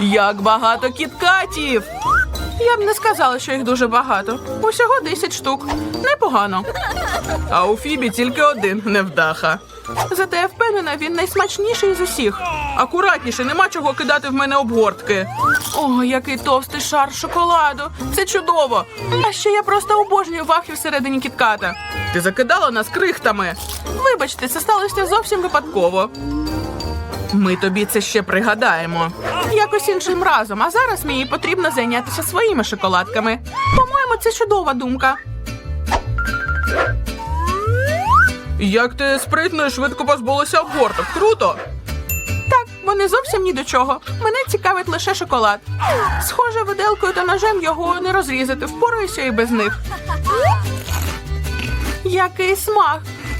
Як багато кіткатів! Я б не сказала, що їх дуже багато. Усього 10 штук. Непогано. А у Фібі тільки один невдаха. Зате я впевнена, він найсмачніший з усіх. Акуратніше, нема чого кидати в мене обгортки. О, який товстий шар шоколаду. Це чудово. А ще я просто обожнюю вахи всередині кітката. Ти закидала нас крихтами. Вибачте, це сталося зовсім випадково. Ми тобі це ще пригадаємо. Якось іншим разом, а зараз мені потрібно зайнятися своїми шоколадками. По-моєму, це чудова думка. Як ти спритно і швидко позбулася обгорток. Круто. Так, вони зовсім ні до чого. Мене цікавить лише шоколад. Схоже, виделкою та ножем його не розрізати. Впораюся і без них. Який смак!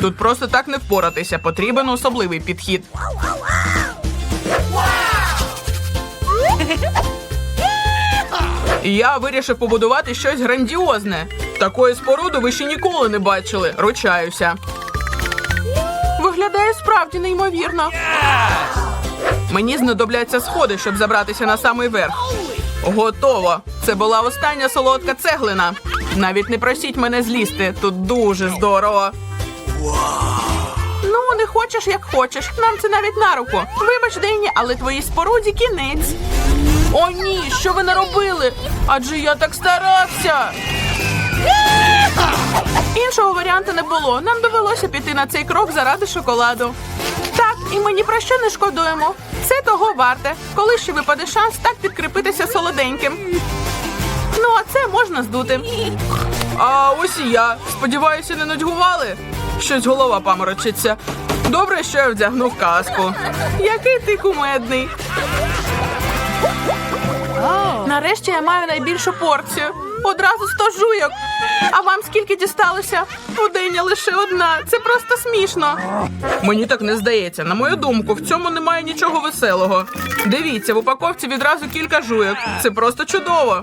Тут просто так не впоратися. Потрібен особливий підхід. Я вирішив побудувати щось грандіозне. Такої споруди ви ще ніколи не бачили. Ручаюся. Виглядає справді неймовірно. Мені знадобляться сходи, щоб забратися на самий верх. Готово. Це була остання солодка цеглина. Навіть не просіть мене злізти. Тут дуже здорово. Ну, не хочеш, як хочеш. Нам це навіть на руку. Вибач, Денні, але твоїй споруді кінець. О, ні, що ви наробили? Адже я так старався. Іншого варіанту не було. Нам довелося піти на цей крок заради шоколаду. Так, і ми ні про що не шкодуємо. Це того варте, коли ще випаде шанс так підкріпитися солоденьким. Ну, а це можна здути. А ось і я. Сподіваюся, не нудьгували. Щось голова паморочиться. Добре, що я вдягнув каску. Який ти кумедний. Нарешті я маю найбільшу порцію. Одразу сто жуйок. А вам скільки дісталося? Пудиня лише одна. Це просто смішно. Мені так не здається. На мою думку, в цьому немає нічого веселого. Дивіться, в упаковці відразу кілька жуйок. Це просто чудово.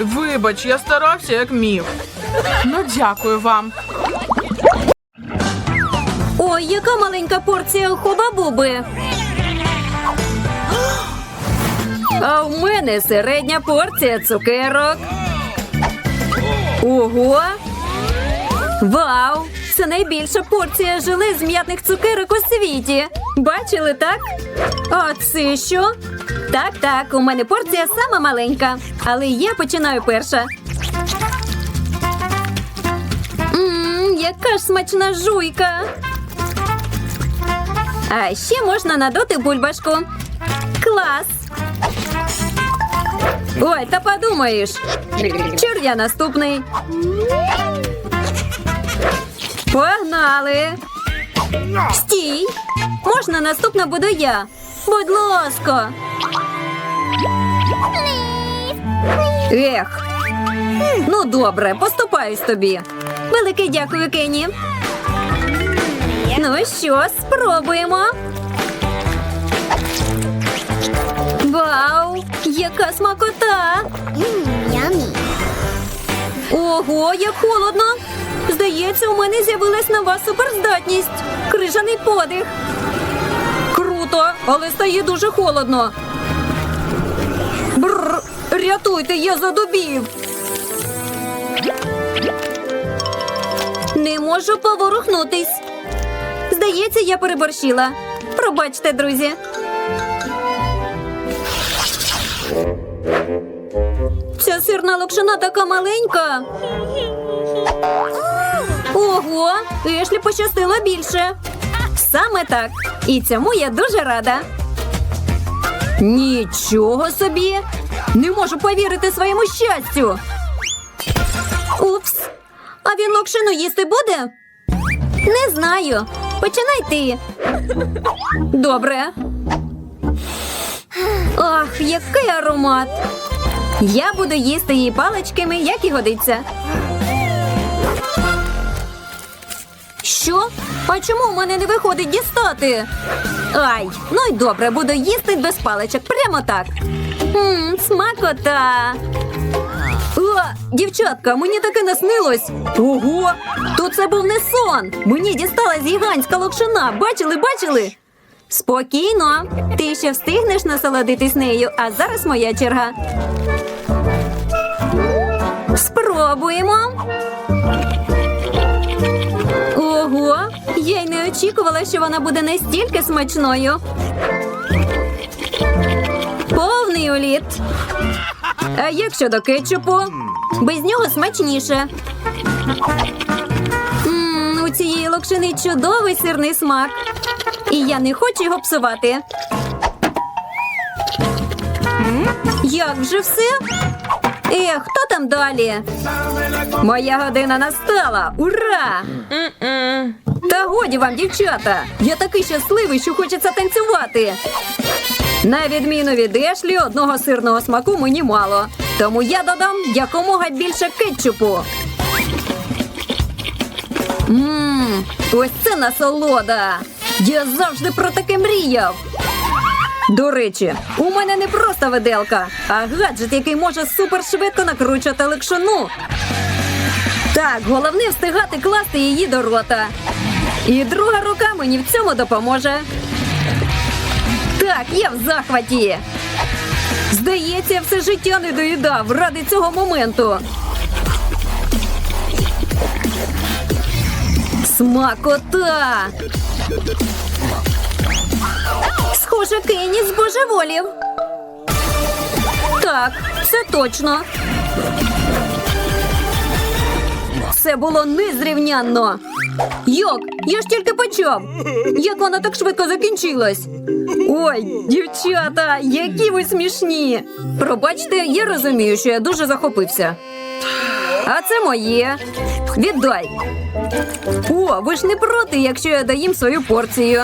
Вибач, я старався як міг. Ну, дякую вам. Ой, яка маленька порція хуба-буби. А в мене середня порція цукерок. Ого! Вау! Це найбільша порція желе з м'ятних цукерок у світі. Бачили, так? А це що? Так, так, у мене порція сама маленька, але я починаю перша. Ммм, яка ж смачна жуйка. А ще можна надути бульбашку. Клас. Ой, та подумаєш. Чур я наступний. Погнали. Стій. Можна наступна буду я. Будь ласка. Ех. Ну, добре, поступаюсь тобі. Велике дякую, Кенні. Ну що, спробуємо. Вау! Яка смакота! Ого, як холодно! Здається, у мене з'явилась нова суперздатність. Крижаний подих. Круто, але стає дуже холодно. Бррр, рятуйте, я задубів. Не можу поворухнутись. Здається, я переборщила. Пробачте, друзі. Ця сирна локшина така маленька. Ого, Ешлі пощастило більше. Саме так. І цьому я дуже рада. Нічого собі. Не можу повірити своєму щастю. Упс. А він локшину їсти буде? Не знаю. Починай ти. Добре. Ах, який аромат. Я буду їсти її паличками, як і годиться. Що? А чому в мене не виходить дістати? Ай, ну й добре, буду їсти без паличок, прямо так. Мм, смакота. О, дівчатка, мені таке наснилось. Ого, то це був не сон. Мені дісталась гігантська локшина. Бачили, бачили? Спокійно. Ти ще встигнеш насолодитись нею, а зараз моя черга. Спробуємо. Я й не очікувала, що вона буде настільки смачною. Повний уліт. А як щодо кетчупу? Без нього смачніше. М, у цієї локшини чудовий сирний смак. І я не хочу його псувати. Як же все? Ех, там далі? Моя година настала! Ура! Та годі вам, дівчата! Я такий щасливий, що хочеться танцювати. На відміну від Ешлі, одного сирного смаку мені мало. Тому я додам якомога більше кетчупу. Мм, ось це насолода. Я завжди про таке мріяв. До речі, у мене не просто виделка, а гаджет, який може супершвидко накручувати ликшину. Так, головне встигати класти її до рота. І друга рука мені в цьому допоможе. Так, я в захваті. Здається, все життя не доїдав ради цього моменту. Смакота! Схоже, Кенні збожеволів. Так, це точно. Це було незрівнянно. Йок, я ж тільки почав. Як вона так швидко закінчилась? Ой, дівчата, які ви смішні. Пробачте, я розумію, що я дуже захопився. А це моє. Віддай. О, ви ж не проти, якщо я доїм свою порцію.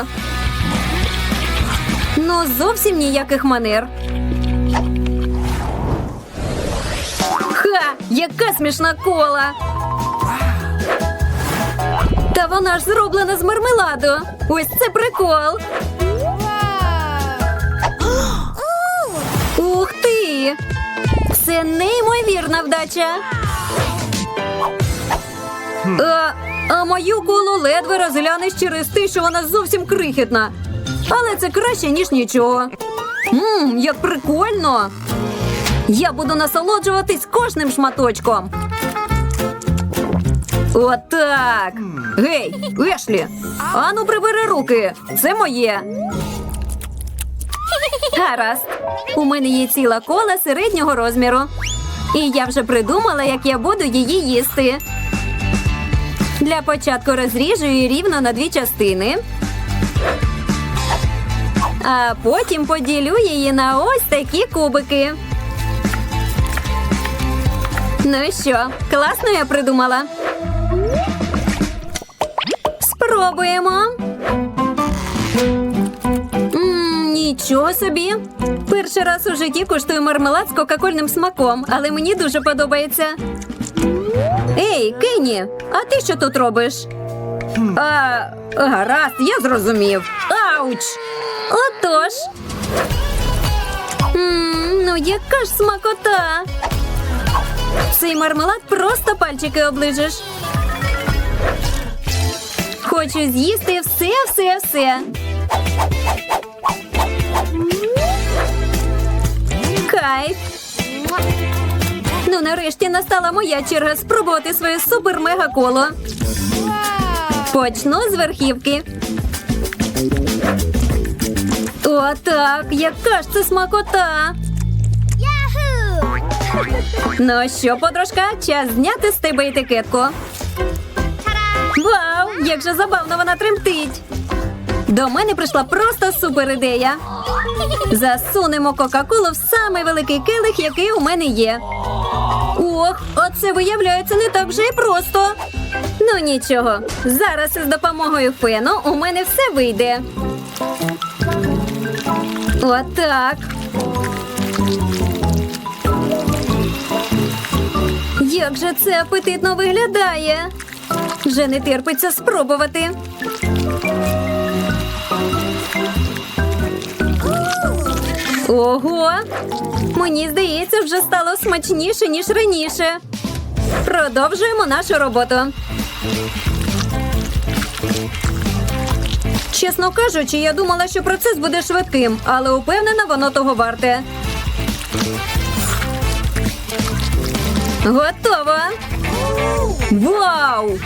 Ну, зовсім ніяких манер. Ха! Яка смішна кола! Та вона ж зроблена з мармеладу. Ось це прикол. Ух ти! Це неймовірна вдача. А, а мою колу ледве розглянеш через те, що вона зовсім крихітна. Але це краще, ніж нічого. Мм, як прикольно. Я буду насолоджуватись кожним шматочком. Отак. Гей, Ешлі, ану прибери руки. Це моє. Гаразд. У мене є ціла кола середнього розміру. І я вже придумала, як я буду її їсти. Для початку розріжу її рівно на дві частини. А потім поділю її на ось такі кубики. Ну що, класно я придумала. Спробуємо. Нічого собі. Перший раз у житті куштую мармелад з кока-кольним смаком, але мені дуже подобається. Ей, Кенні, а ти що тут робиш? А, гаразд, я зрозумів. Ауч! Отож. М, ну, яка ж смакота. Цей мармелад просто пальчики оближеш. Хочу з'їсти все, все, все. Кайф. Ну, нарешті настала моя черга спробувати своє супер-мега коло. Почну з верхівки. О, так, яка ж це смакота. Ну що, подружка, час зняти з тебе етикетку. Вау, як же забавно вона тремтить. До мене прийшла просто супер ідея. Засунемо Кока-Колу в самий великий келих, який у мене є. Ох, оце виявляється не так вже і просто. Ну нічого, зараз із допомогою фену у мене все вийде. Отак. Як же це апетитно виглядає? Вже не терпиться спробувати. Ого! Мені здається, вже стало смачніше, ніж раніше. Продовжуємо нашу роботу. Чесно кажучи, я думала, що процес буде швидким, але упевнена, воно того варте. Готово! Вау!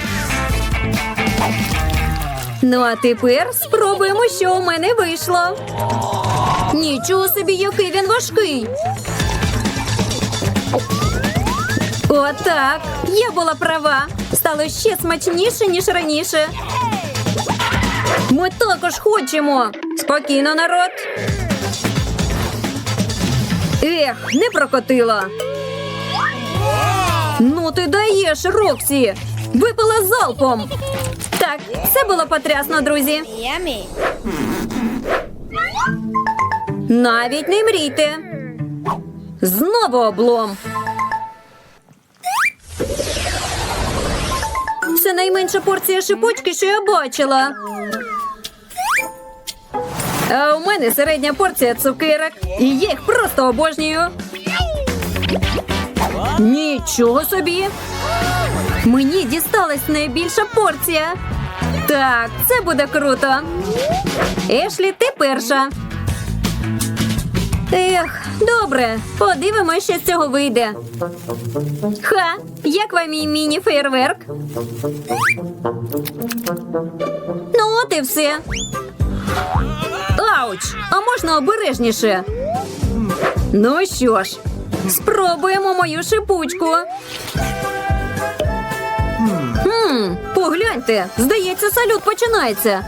Ну а тепер спробуємо, що у мене вийшло. Нічого собі, який він важкий. Отак. Я була права. Стало ще смачніше, ніж раніше. Ми також хочемо. Спокійно, народ. Ех, не прокотила. Ну ти даєш, Роксі. Випила залпом. Так, це було потрясно, друзі. Навіть не мрійте. Знову облом. Це найменша порція шипучки, що я бачила. А у мене середня порція цукерок. І я їх просто обожнюю. Нічого собі. Мені дісталась найбільша порція. Так, це буде круто. Ешлі, ти перша. Ех, добре, подивимося, що з цього вийде. Ха, як вам мій міні-фейерверк? Ну, от і все. Ауч! А можна обережніше? Ну що ж, спробуємо мою шипучку. Хм, погляньте, здається, салют починається.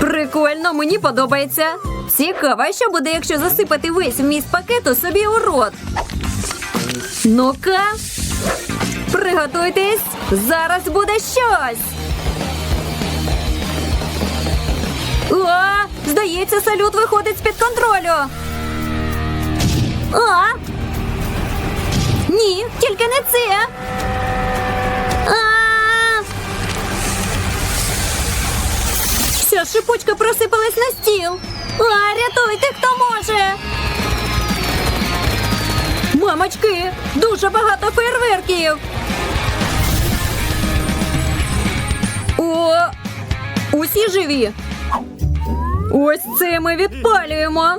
Прикольно, мені подобається. Цікаво, що буде, якщо засипати весь вміст пакету собі у рот. Ну-ка, приготуйтесь, зараз буде щось. Здається, салют виходить з-під контролю. А? Ні, тільки не це. А! Вся шипучка просипалась на стіл. А, рятуйте, хто може. Мамочки, дуже багато фейерверків. О, усі живі. Ось це ми відпалюємо.